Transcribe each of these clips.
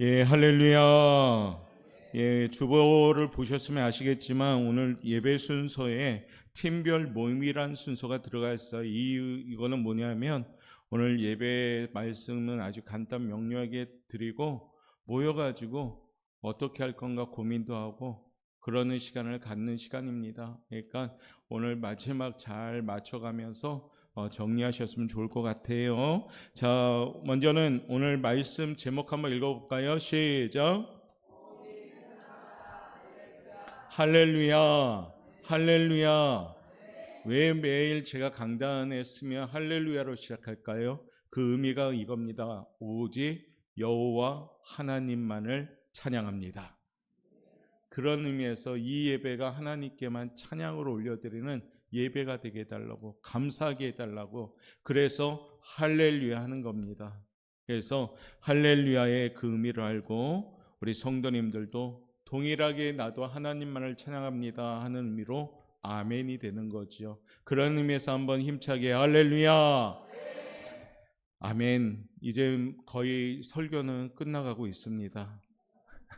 예, 할렐루야. 예, 주보를 보셨으면 아시겠지만 오늘 예배 순서에 팀별 모임이란 순서가 들어가 있어요. 이 이거는 뭐냐면 오늘 예배 말씀은 아주 간단 명료하게 드리고 모여 가지고 어떻게 할 건가 고민도 하고 그러는 시간을 갖는 시간입니다. 그러니까 오늘 마지막 잘 맞춰 가면서 어, 정리하셨으면 좋을 것 같아요. 자, 먼저는 오늘 말씀 제목 한번 읽어볼까요? 시작. 할렐루야, 할렐루야. 왜 매일 제가 강단에 쓰면 할렐루야로 시작할까요? 그 의미가 이겁니다. 오직 여호와 하나님만을 찬양합니다. 그런 의미에서 이 예배가 하나님께만 찬양으로 올려드리는 예배가 되게 해달라고 감사하게 해달라고 그래서 할렐루야 하는 겁니다. 그래서 할렐루야의 그 의미를 알고 우리 성도님들도 동일하게 나도 하나님만을 찬양합니다 하는 의미로 아멘이 되는 거지요. 그런 의미에서 한번 힘차게 할렐루야. 아멘. 이제 거의 설교는 끝나가고 있습니다.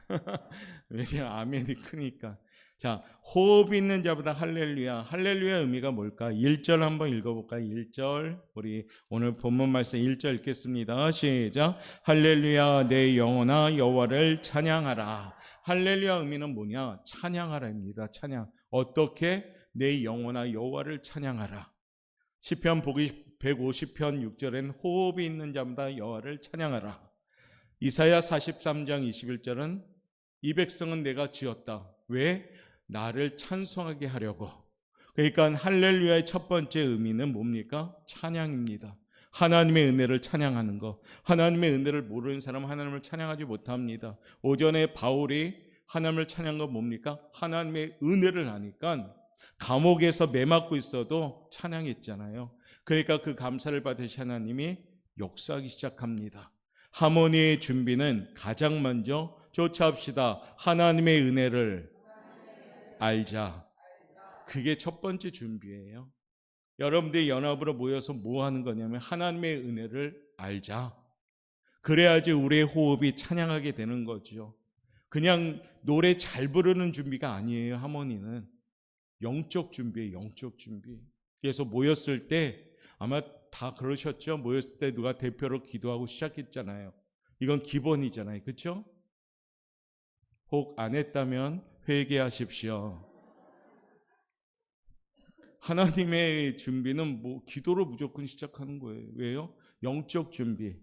왜냐 아멘이 크니까. 자, 호흡 있는 자보다 할렐루야. 할렐루야 의미가 뭘까? 1절 한번 읽어볼까요? 1절. 우리 오늘 본문 말씀 1절 읽겠습니다. 시작. 할렐루야, 내 영혼아 여호와를 찬양하라. 할렐루야 의미는 뭐냐? 찬양하라입니다. 찬양. 어떻게? 내 영혼아 여호와를 찬양하라. 시편 보기 150편 6절엔 호흡이 있는 자보다 여호와를 찬양하라. 이사야 43장 21절은 이 백성은 내가 지었다. 왜? 나를 찬송하게 하려고. 그러니까 할렐루야의 첫 번째 의미는 뭡니까? 찬양입니다. 하나님의 은혜를 찬양하는 것. 하나님의 은혜를 모르는 사람은 하나님을 찬양하지 못합니다. 오전에 바울이 하나님을 찬양한 건 뭡니까? 하나님의 은혜를 하니까 감옥에서 매맞고 있어도 찬양했잖아요. 그러니까 그 감사를 받으신 하나님이 역사하기 시작합니다. 하모니의 준비는 가장 먼저 조차합시다. 하나님의 은혜를 알자. 그게 첫 번째 준비예요. 여러분들이 연합으로 모여서 뭐 하는 거냐면 하나님의 은혜를 알자. 그래야지 우리의 호흡이 찬양하게 되는 거죠. 그냥 노래 잘 부르는 준비가 아니에요, 하모니는. 영적 준비예요, 영적 준비. 그래서 모였을 때 아마 다 그러셨죠? 모였을 때 누가 대표로 기도하고 시작했잖아요. 이건 기본이잖아요. 그렇죠? 혹 안 했다면 회개하십시오. 하나님의 준비는 뭐 기도로 무조건 시작하는 거예요. 왜요? 영적 준비.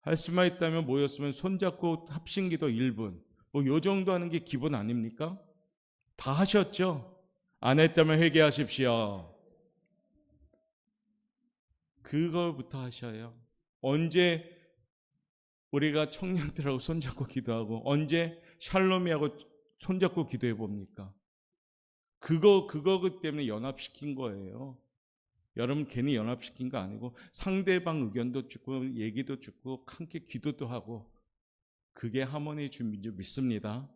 할 수만 있다면 모였으면 손잡고 합심기도 1분. 뭐 요 정도 하는 게 기본 아닙니까? 다 하셨죠? 안 했다면 회개하십시오. 그거부터 하셔요. 언제 우리가 청년들하고 손잡고 기도하고 언제 샬롬이하고 손잡고 기도해 봅니까? 그거 그거 때문에 연합시킨 거예요. 여러분 괜히 연합시킨 거 아니고 상대방 의견도 듣고 얘기도 듣고 함께 기도도 하고 그게 하모니 준비인 줄 믿습니다.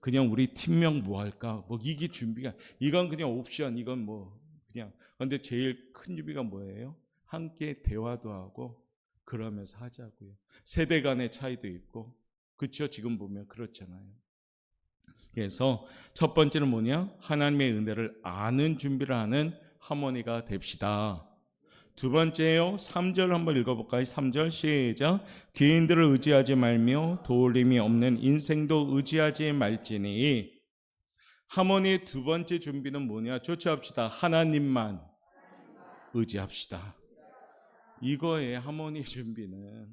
그냥 우리 팀명 뭐 할까? 뭐 이게 준비가 이건 그냥 옵션 이건 뭐 그냥 근데 제일 큰 준비가 뭐예요? 함께 대화도 하고 그러면서 하자고요. 세대 간의 차이도 있고 그렇죠? 지금 보면 그렇잖아요. 그래서 첫 번째는 뭐냐? 하나님의 은혜를 아는 준비를 하는 하모니가 됩시다. 두 번째요. 3절 한번 읽어볼까요? 3절 시작. 개인들을 의지하지 말며 도울림이 없는 인생도 의지하지 말지니 하모니의 두 번째 준비는 뭐냐? 조치합시다. 하나님만 의지합시다. 이거의 하모니 준비는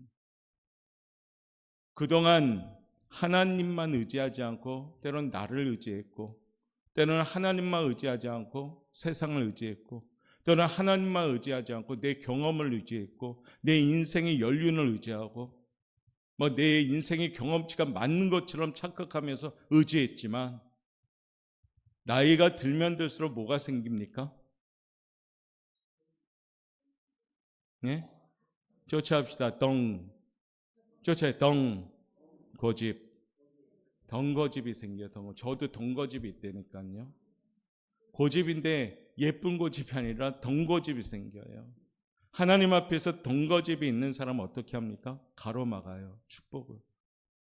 그동안 하나님만 의지하지 않고 때로는 나를 의지했고 때로는 하나님만 의지하지 않고 세상을 의지했고 때로는 하나님만 의지하지 않고 내 경험을 의지했고 내 인생의 연륜을 의지하고 뭐 내 인생의 경험치가 맞는 것처럼 착각하면서 의지했지만 나이가 들면 들수록 뭐가 생깁니까? 네? 조차합시다. 덩. 조차 덩. 고집. 덩거집이 생겨요. 덩거. 저도 덩거집이 있다니까요. 고집인데 예쁜 고집이 아니라 덩거집이 생겨요. 하나님 앞에서 덩거집이 있는 사람은 어떻게 합니까? 가로막아요. 축복을.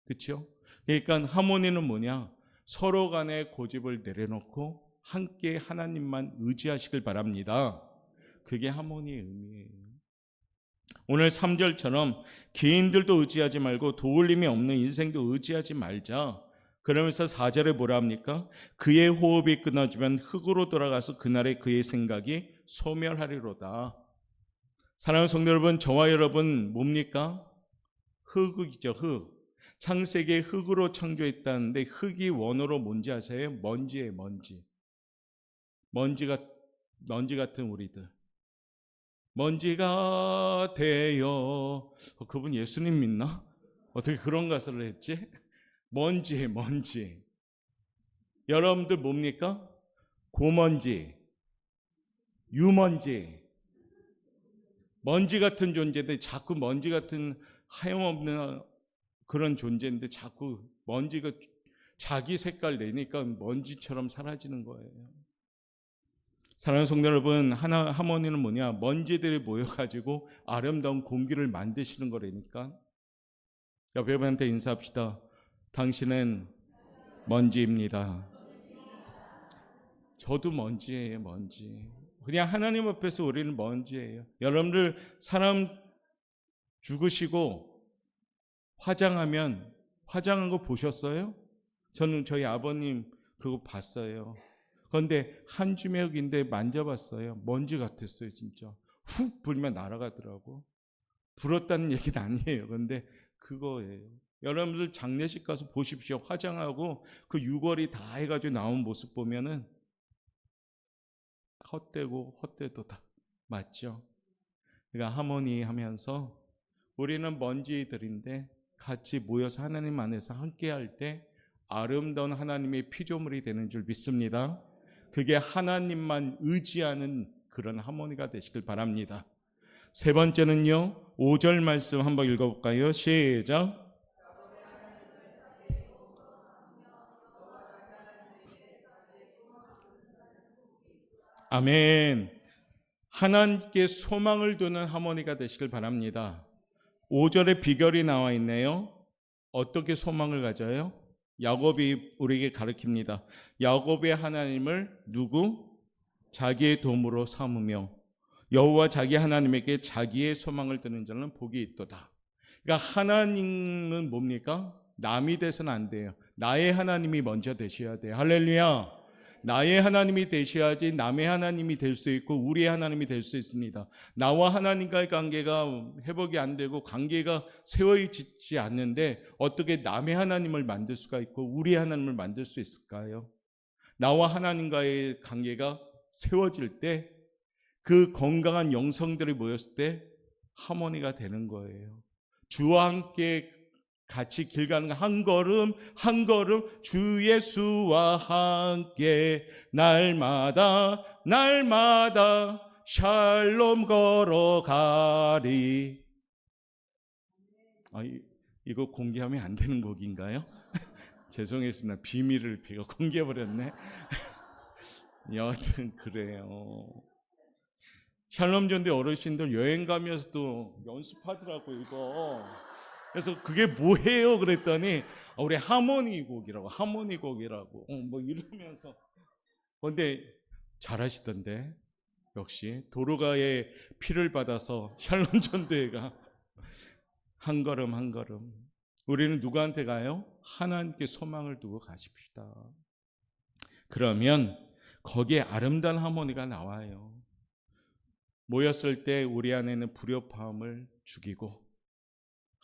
그렇죠? 그러니까 하모니는 뭐냐? 서로 간의 고집을 내려놓고 함께 하나님만 의지하시길 바랍니다. 그게 하모니의 의미예요. 오늘 3절처럼 개인들도 의지하지 말고 도울림이 없는 인생도 의지하지 말자. 그러면서 4절에 뭐라 합니까? 그의 호흡이 끊어지면 흙으로 돌아가서 그날의 그의 생각이 소멸하리로다. 사랑하는 성도 여러분, 저와 여러분 뭡니까? 흙이죠, 흙. 창세기에 흙으로 창조했다는데 흙이 원어로 뭔지 아세요? 먼지예요, 먼지. 먼지가 먼지 같은 우리들. 먼지가 되어 어, 그분 예수님 믿나? 어떻게 그런 가사를 했지? 먼지에 먼지. 여러분들 뭡니까? 고먼지, 유먼지, 먼지 같은 존재인데 자꾸 먼지 같은 하염없는 그런 존재인데 자꾸 먼지가 자기 색깔 내니까 먼지처럼 사라지는 거예요. 사랑하는 성도 여러분, 하나 하모니는 뭐냐? 먼지들이 모여가지고 아름다운 공기를 만드시는 거라니까. 옆에 분한테 인사합시다. 당신은 먼지입니다. 저도 먼지예요, 먼지. 그냥 하나님 앞에서 우리는 먼지예요. 여러분들 사람 죽으시고 화장하면 화장한 거 보셨어요? 저는 저희 아버님 그거 봤어요. 그런데 한 주먹인데 만져봤어요. 먼지 같았어요, 진짜. 훅 불면 날아가더라고. 불었다는 얘기는 아니에요. 그런데 그거예요. 여러분들 장례식 가서 보십시오. 화장하고 그 유골이 다 해가지고 나온 모습 보면은 헛되고 헛되도다. 맞죠? 그러니까 하모니 하면서 우리는 먼지들인데 같이 모여서 하나님 안에서 함께 할 때 아름다운 하나님의 피조물이 되는 줄 믿습니다. 그게 하나님만 의지하는 그런 하모니가 되시길 바랍니다. 세 번째는요, 5절 말씀 한번 읽어볼까요? 시작. 아멘. 하나님께 소망을 두는 하모니가 되시길 바랍니다. 5절에 비결이 나와 있네요. 어떻게 소망을 가져요? 야곱이 우리에게 가르칩니다. 야곱의 하나님을 누구? 자기의 도움으로 삼으며 여호와 자기 하나님에게 자기의 소망을 드는 자는 복이 있도다. 그러니까 하나님은 뭡니까? 남이 돼서는 안 돼요. 나의 하나님이 먼저 되셔야 돼요. 할렐루야. 나의 하나님이 되셔야지 남의 하나님이 될 수 있고 우리의 하나님이 될 수 있습니다. 나와 하나님과의 관계가 회복이 안 되고 관계가 세워지지 않는데 어떻게 남의 하나님을 만들 수가 있고 우리의 하나님을 만들 수 있을까요? 나와 하나님과의 관계가 세워질 때 그 건강한 영성들이 모였을 때 하모니가 되는 거예요. 주와 함께 같이 길 가는 한 걸음 한 걸음 주 예수와 함께 날마다 날마다 샬롬 걸어가리. 아, 이, 이거 공개하면 안 되는 곡인가요? 죄송했습니다. 비밀을 제가 공개해 버렸네. 여하튼 그래요. 샬롬 전대 어르신들 여행 가면서도 연습하더라고 이거. 그래서 그게 뭐예요? 그랬더니 아, 우리 하모니 곡이라고 하모니 곡이라고 어, 뭐 이러면서 근데 잘하시던데 역시 도로가의 피를 받아서 샬롬 전도회가 한 걸음 한 걸음 우리는 누구한테 가요? 하나님께 소망을 두고 가십시다. 그러면 거기에 아름다운 하모니가 나와요. 모였을 때 우리 안에는 불협화음을 죽이고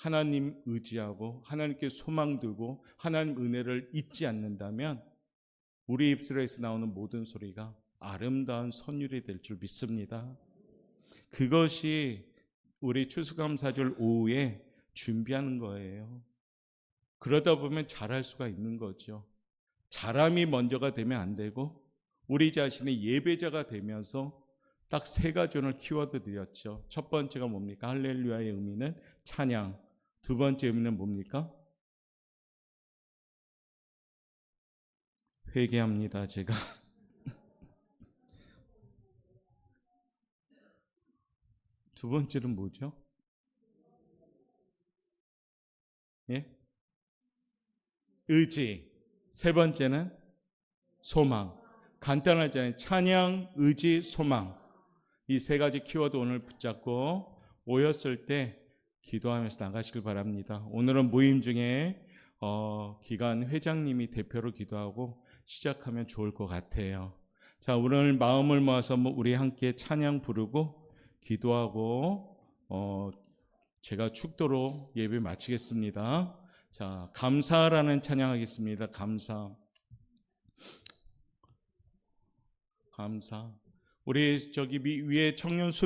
하나님 의지하고 하나님께 소망 두고 하나님 은혜를 잊지 않는다면 우리 입술에서 나오는 모든 소리가 아름다운 선율이 될 줄 믿습니다. 그것이 우리 추수감사절 오후에 준비하는 거예요. 그러다 보면 잘할 수가 있는 거죠. 잘함이 먼저가 되면 안 되고 우리 자신이 예배자가 되면서 딱 세 가지 오늘 키워드 드렸죠. 첫 번째가 뭡니까? 할렐루야의 의미는 찬양. 두 번째 의미는 뭡니까? 회개합니다, 제가. 두 번째는 뭐죠? 예? 의지. 세 번째는 소망. 간단하잖아요. 찬양, 의지, 소망. 이 세 가지 키워드 오늘 붙잡고 모였을 때 기도하면서 나가시길 바랍니다. 오늘은 모임 중에 어, 기관 회장님이 대표로 기도하고 시작하면 좋을 것 같아요. 자, 오늘 마음을 모아서 뭐 우리 함께 찬양 부르고 기도하고 어, 제가 축도로 예배 마치겠습니다. 자, 감사라는 찬양하겠습니다. 감사. 감사. 우리 저기 위- 위에 청년 수